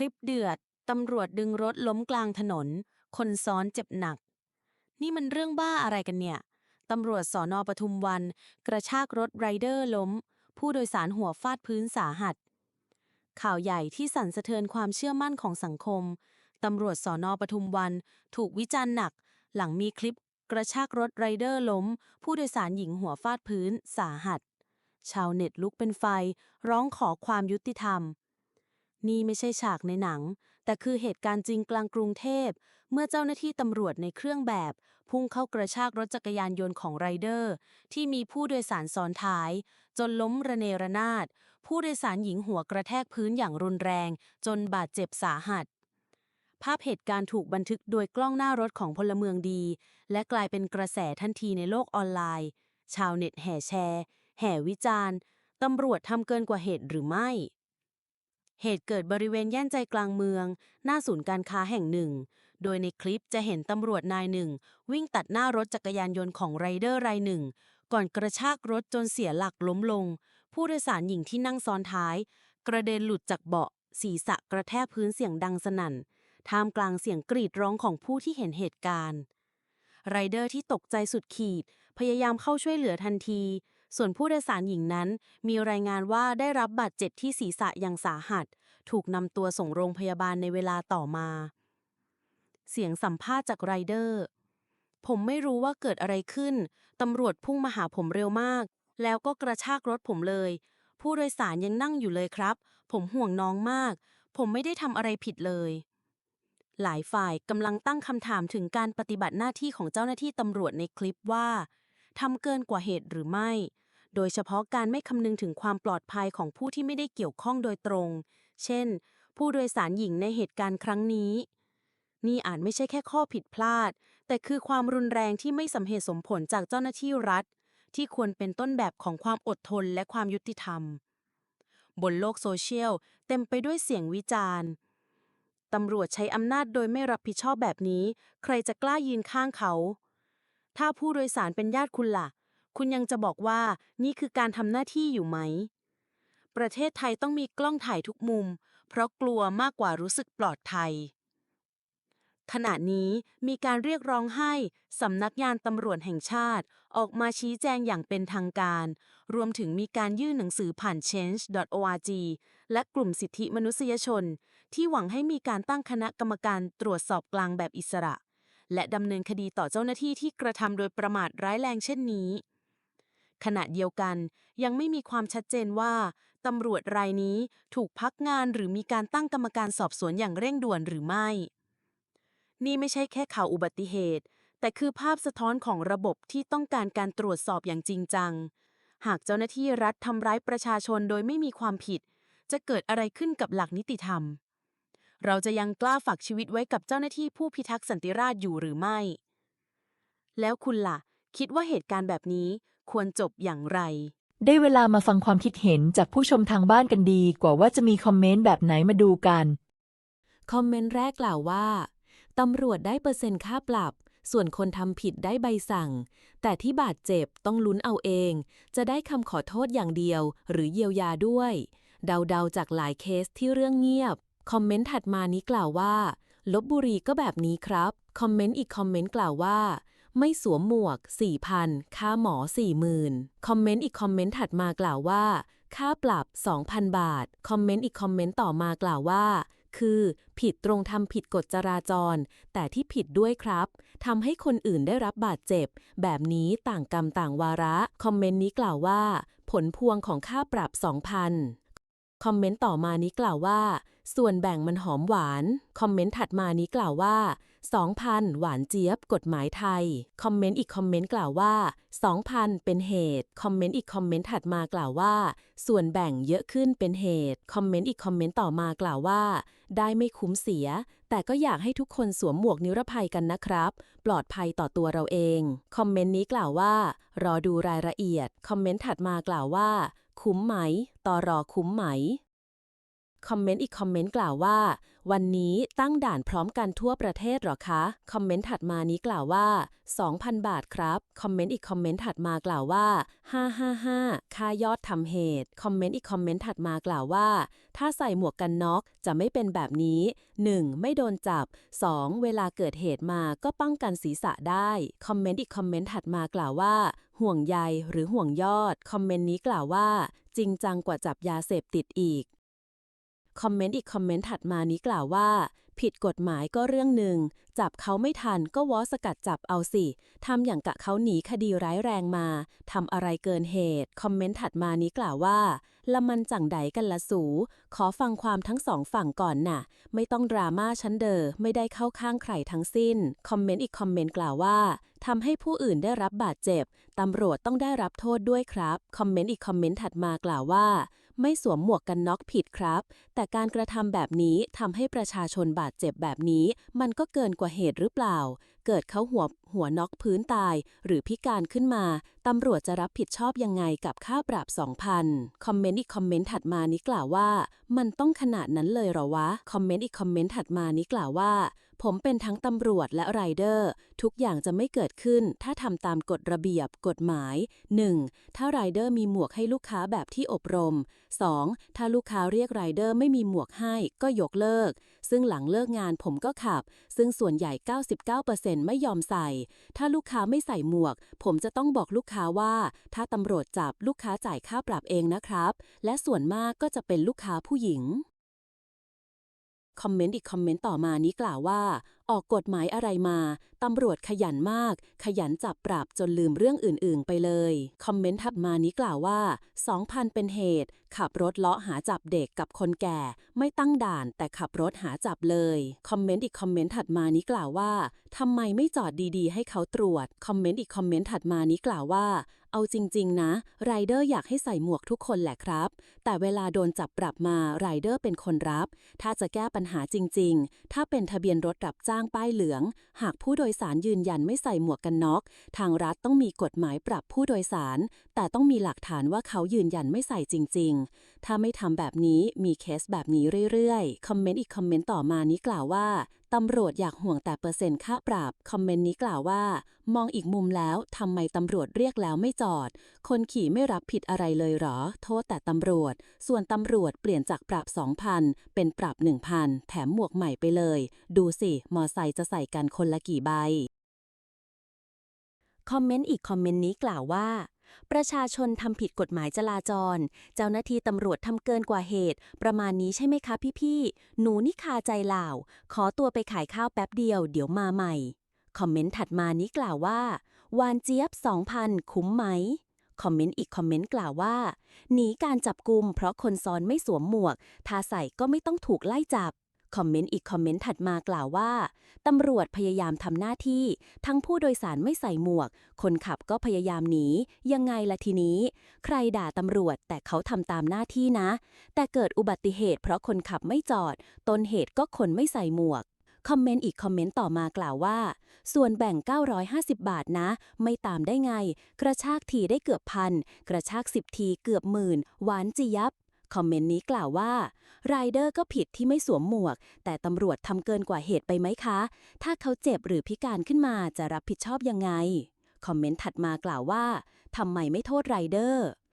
คลิปเดือด ตำรวจดึงรถล้มกลางถนน คนซ้อนเจ็บหนัก นี่มันเรื่องบ้าอะไรกันเนี่ย ตำรวจสอนอปทุมวัน กระชากรถไรเดอร์ล้ม ผู้โดยสารหัวฟาดพื้นสาหัส ข่าวใหญ่ที่สั่นสะเทือนความเชื่อมั่นของสังคม ตำรวจสอนอปทุมวัน ถูกวิจารณ์หนัก หลังมีคลิปกระชากรถไรเดอร์ล้ม ผู้โดยสารหญิงหัวฟาดพื้น สาหัส ชาวเน็ตลุกเป็นไฟ ร้องขอความยุติธรรม นี่ไม่ใช่ฉากในหนัง แต่คือเหตุการณ์จริงกลางกรุงเทพ เมื่อเจ้าหน้าที่ตำรวจในเครื่องแบบ พุ่งเข้ากระชากรถจักรยานยนต์ของไรเดอร์ ที่มีผู้โดยสารซ้อนท้าย จนล้มระเนระนาด ผู้โดยสารหญิงหัวกระแทกพื้นอย่างรุนแรง จนบาดเจ็บสาหัส ภาพเหตุการณ์ถูกบันทึกโดยกล้องหน้ารถของพลเมืองดี และกลายเป็นกระแสทันทีในโลกออนไลน์ ชาวเน็ตแห่แชร์ แห่วิจารณ์ตำรวจทำเกินกว่าเหตุหรือไม่ เหตุเกิดบริเวณย่านใจกลางเมือง หน้าศูนย์การค้าแห่งหนึ่ง โดยในคลิปจะเห็นตำรวจนายหนึ่ง วิ่งตัดหน้ารถจักรยานยนต์ของไรเดอร์รายหนึ่ง ก่อนกระชากรถจนเสียหลักล้มลง ผู้โดยสารหญิงที่นั่งซ้อนท้าย กระเด็นหลุดจากเบาะ ศีรษะกระแทกพื้นเสียงดังสนั่น ท่ามกลางเสียงกรีดร้องของผู้ที่เห็นเหตุการณ์ไรเดอร์ที่ตกใจสุดขีด พยายามเข้าช่วยเหลือทันที ส่วนผู้โดยสารหญิงนั้น มีรายงานว่าได้รับบาดเจ็บที่ศีรษะอย่างสาหัส ถูกนำตัวส่งโรงพยาบาลในเวลาต่อมา เสียงสัมภาษณ์จากไรเดอร์ ผมไม่รู้ว่าเกิดอะไรขึ้น ตำรวจพุ่งมาหาผมเร็วมาก แล้วก็กระชากรถผมเลย ผู้โดยสารยังนั่งอยู่เลยครับ ผมห่วงน้องมาก ผมไม่ได้ทำอะไรผิดเลยหลายฝ่ายกำลังตั้งคำถามถึงการปฏิบัติหน้าที่ของเจ้าหน้าที่ตำรวจในคลิปว่า ทำเกินกว่าเหตุหรือไม่ โดยเฉพาะการไม่คำนึงถึงความปลอดภัยของผู้ที่ไม่ได้เกี่ยวข้องโดยตรง เช่น ผู้โดยสารหญิงในเหตุการณ์ครั้งนี้ นี่อาจไม่ใช่แค่ข้อผิดพลาด แต่คือความรุนแรงที่ไม่สมเหตุสมผลจากเจ้าหน้าที่รัฐ ที่ควรเป็นต้นแบบของความอดทนและความยุติธรรม บนโลกโซเชียลเต็มไปด้วยเสียงวิจารณ์ตำรวจใช้อำนาจโดยไม่รับผิดชอบแบบนี้ ใครจะกล้ายืนข้างเขา ถ้าผู้โดยสารเป็นญาติคุณล่ะ คุณยังจะบอกว่านี่คือการทำหน้าที่อยู่ไหม ประเทศไทยต้องมีกล้องถ่ายทุกมุม เพราะกลัวมากกว่ารู้สึกปลอดภัยขณะนี้มีการเรียกร้องให้สำนักงานตำรวจแห่งชาติ ออกมาชี้แจงอย่างเป็นทางการ รวมถึงมีการยื่นหนังสือผ่าน change.org และกลุ่มสิทธิมนุษยชน ที่หวังให้มีการตั้งคณะกรรมการตรวจสอบกลางแบบอิสระ และดำเนินคดีต่อเจ้าหน้าที่ที่กระทำโดยประมาทร้ายแรงเช่นนี้ ขณะเดียวกันยังไม่มีความชัดเจนว่าตำรวจรายนี้ถูกพักงานหรือมีการตั้งกรรมการสอบสวนอย่างเร่งด่วนหรือไม่ นี่ไม่ใช่แค่ข่าวอุบัติเหตุ แต่คือภาพสะท้อนของระบบที่ต้องการการตรวจสอบอย่างจริงจัง หากเจ้าหน้าที่รัฐทำร้ายประชาชนโดยไม่มีความผิด จะเกิดอะไรขึ้นกับหลักนิติธรรม เราจะยังกล้าฝากชีวิตไว้กับเจ้าหน้าที่ผู้พิทักษ์สันติราษฎร์อยู่หรือไม่ แล้วคุณล่ะ คิดว่าเหตุการณ์แบบนี้ควรจบอย่างไร ได้เวลามาฟังความคิดเห็นจากผู้ชมทางบ้านกันดีกว่าว่าจะมีคอมเมนต์แบบไหนมาดูกัน คอมเมนต์แรกกล่าวว่าตำรวจได้เปอร์เซ็นต์ค่าปรับ ส่วนคนทำผิดได้ใบสั่ง แต่ที่บาดเจ็บต้องลุ้นเอาเอง จะได้คำขอโทษอย่างเดียว หรือเยียวยาด้วย เดาๆจากหลายเคสที่เรื่องเงียบ คอมเมนต์ถัดมานี้กล่าวว่า ลบบุรีก็แบบนี้ครับ คอมเมนต์อีกคอมเมนต์กล่าวว่า ไม่สวมหมวก 4,000 ค่าหมอ 40,000 คอมเมนต์อีกคอมเมนต์ถัดมากล่าวว่า ค่าปรับ 2,000 บาท คอมเมนต์อีกคอมเมนต์ต่อมากล่าวว่า คือผิดตรงทำผิดกฎจราจร แต่ที่ผิดด้วยครับทำให้คนอื่นได้รับบาดเจ็บ แบบนี้ต่างกรรมต่างวาระ คอมเมนต์นี้กล่าวว่า ผลพวงของค่าปรับ 2,000 คอมเมนต์ต่อมานี้กล่าวว่า ส่วนแบ่งมันหอมหวาน คอมเมนต์ถัดมานี้กล่าวว่า 2,000 หวานเจี๊ยบ กฎหมายไทย คอมเมนต์อีกคอมเมนต์กล่าวว่า 2,000 เป็นเหตุ คอมเมนต์อีกคอมเมนต์ถัดมากล่าวว่า ส่วนแบ่งเยอะขึ้นเป็นเหตุ คอมเมนต์อีกคอมเมนต์ต่อมากล่าวว่า ได้ไม่คุ้มเสีย แต่ก็อยากให้ทุกคนสวมหมวกนิรภัยกันนะครับ ปลอดภัยต่อตัวเราเอง คอมเมนต์นี้กล่าวว่า รอดูรายละเอียด คอมเมนต์ถัดมากล่าวว่า คุ้มไหม ต่อรอคุ้มไหม คอมเมนต์อีกคอมเมนต์กล่าวว่า วันนี้ตั้งด่านพร้อมกันทั่วประเทศหรอคะ คอมเมนต์ถัดมานี้กล่าวว่า 2,000 บาทครับ คอมเมนต์อีกคอมเมนต์ถัดมากล่าวว่า 555 ค่ายอดทำเหตุ คอมเมนต์อีกคอมเมนต์ถัดมากล่าวว่า ถ้าใส่หมวกกันน็อกจะไม่เป็นแบบนี้ 1. ไม่โดนจับ 2. เวลาเกิดเหตุมาก็ป้องกันศีรษะได้ คอมเมนต์อีกคอมเมนต์ถัดมากล่าวว่า ห่วงใยหรือห่วงยอด คอมเมนต์นี้กล่าวว่า จริงจังกว่าจับยาเสพติดอีก คอมเมนต์อีกคอมเมนต์ถัดมานี้กล่าวว่า ผิดกฎหมายก็เรื่องหนึ่ง จับเขาไม่ทันก็วอสกัดจับเอาสิทำอย่างกะเขาหนีคดีร้ายแรงมาทำอะไรเกินเหตุ คอมเมนต์ถัดมานี้กล่าวว่า ละมันจังไดกันละสู ขอฟังความทั้งสองฝั่งก่อนน่ะ ไม่ต้องดราม่าฉันเดอไม่ได้เข้าข้างใครทั้งสิ้น คอมเมนต์อีกคอมเมนต์กล่าวว่าทำให้ผู้อื่นได้รับบาดเจ็บ ตำรวจต้องได้รับโทษด้วยครับ คอมเมนต์อีกคอมเมนต์ถัดมากล่าวว่า ไม่สวมหมวกกันน็อกผิดครับ แต่การกระทำแบบนี้ทำให้ประชาชนบาดเจ็บแบบนี้ มันก็เกินกว่าเหตุหรือเปล่า เกิดเขาหัวหัวน็อกพื้นตาย หรือพิการขึ้นมาตำรวจจะรับผิดชอบยังไงกับค่าปรับ 2,000 คอมเมนต์อีกคอมเมนต์ถัดมานี้กล่าวว่า มันต้องขนาดนั้นเลยเหรอวะ คอมเมนต์อีกคอมเมนต์ถัดมานี้กล่าวว่า ผมเป็นทั้งตำรวจและไรเดอร์ ทุกอย่างจะไม่เกิดขึ้น ถ้าทำตามกฎระเบียบ กฎหมาย 1. ถ้าไรเดอร์มีหมวกให้ลูกค้าแบบที่อบรม 2. ถ้าลูกค้าเรียกไรเดอร์ไม่มีหมวกให้ก็ยกเลิก ซึ่งหลังเลิกงานผมก็ขับ ซึ่งส่วนใหญ่ 99%ไม่ยอมใส่ ถ้าลูกค้าไม่ใส่หมวก ผมจะต้องบอกลูกค้าว่า ถ้าตำรวจจับลูกค้าจ่ายค่าปรับเองนะครับ และส่วนมากก็จะเป็นลูกค้าผู้หญิง คอมเมนต์อีกคอมเมนต์ต่อมานี้กล่าวว่า ออกกฎหมายอะไรมาตำรวจขยันมาก ขยันจับปรับจนลืมเรื่องอื่น ๆ ไปเลย คอมเมนต์ถัดมานี้กล่าวว่า 2,000 เป็นเหตุ ขับรถเลาะหาจับเด็กกับคนแก่ ไม่ตั้งด่าน แต่ขับรถหาจับเลย คอมเมนต์อีกคอมเมนต์ถัดมานี้กล่าวว่าทำไมไม่จอดดีๆ ให้เขาตรวจ คอมเมนต์อีกคอมเมนต์ถัดมานี้กล่าวว่าเอาจริง ๆ นะ ไรเดอร์อยากให้ใส่หมวกทุกคนแหละครับ แต่เวลาโดนจับปรับมาไรเดอร์เป็นคนรับ ถ้าจะแก้ปัญหาจริง ๆ ถ้าเป็นทะเบียนรถรับจ้างป้ายเหลือง หากผู้โดยสารยืนยันไม่ใส่หมวกกันน็อก ทางรัฐต้องมีกฎหมายปรับผู้โดยสาร แต่ต้องมีหลักฐานว่าเขายืนยันไม่ใส่จริง ๆ ถ้าไม่ทำแบบนี้มีเคสแบบนี้เรื่อยๆ คอมเมนต์อีกคอมเมนต์ต่อมานี้กล่าวว่า ตำรวจอยากห่วงแต่เปอร์เซ็นต์ค่าปรับ คอมเมนต์นี้กล่าวว่า มองอีกมุมแล้วทำไมตำรวจเรียกแล้วไม่จอด คนขี่ไม่รับผิดอะไรเลยหรอ โทษแต่ตำรวจ ส่วนตำรวจเปลี่ยนจากปรับ 2,000 เป็นปรับ 1,000 แถมหมวกใหม่ไปเลย ดูสิ มอไซค์จะใส่กันคนละกี่ใบ คอมเมนต์อีกคอมเมนต์นี้กล่าวว่า ประชาชนทำผิดกฎหมายจราจร เจ้าหน้าที่ตำรวจทำเกินกว่าเหตุ ประมาณนี้ใช่ไหมคะพี่ๆ หนูนี่คาใจเหล่า ขอตัวไปขายข้าวแป๊บเดียว เดี๋ยวมาใหม่ คอมเมนต์ถัดมานี้กล่าวว่า วานเจี๊ยบ 2,000 คุ้มไหม คอมเมนต์อีกคอมเมนต์กล่าวว่า หนีการจับกลุ่มเพราะคนซ้อนไม่สวมหมวก ถ้าใส่ก็ไม่ต้องถูกไล่จับ คอมเมนต์อีกคอมเมนต์ถัดมากล่าวว่าตำรวจพยายามทำหน้าที่ ทั้งผู้โดยสารไม่ใส่หมวก คนขับก็พยายามหนี ยังไงล่ะทีนี้ ใครด่าตำรวจแต่เขาทำตามหน้าที่นะ แต่เกิดอุบัติเหตุ เพราะคนขับไม่จอด ต้นเหตุก็คนไม่ใส่หมวกคอมเมนต์อีกคอมเมนต์ต่อมากล่าวว่า ส่วนแบ่ง 950 บาทนะ ไม่ตามได้ไง กระชากทีได้เกือบพัน กระชาก 10 ทีเกือบหมื่น หวานจียับ คอมเมนต์นี้กล่าวว่าไรเดอร์ก็ผิดที่ไม่สวมหมวก แต่ตำรวจทำเกินกว่าเหตุไปไหมคะ ถ้าเขาเจ็บหรือพิการขึ้นมาจะรับผิดชอบยังไง คอมเมนต์ถัดมากล่าวว่าทำไมไม่โทษไรเดอร์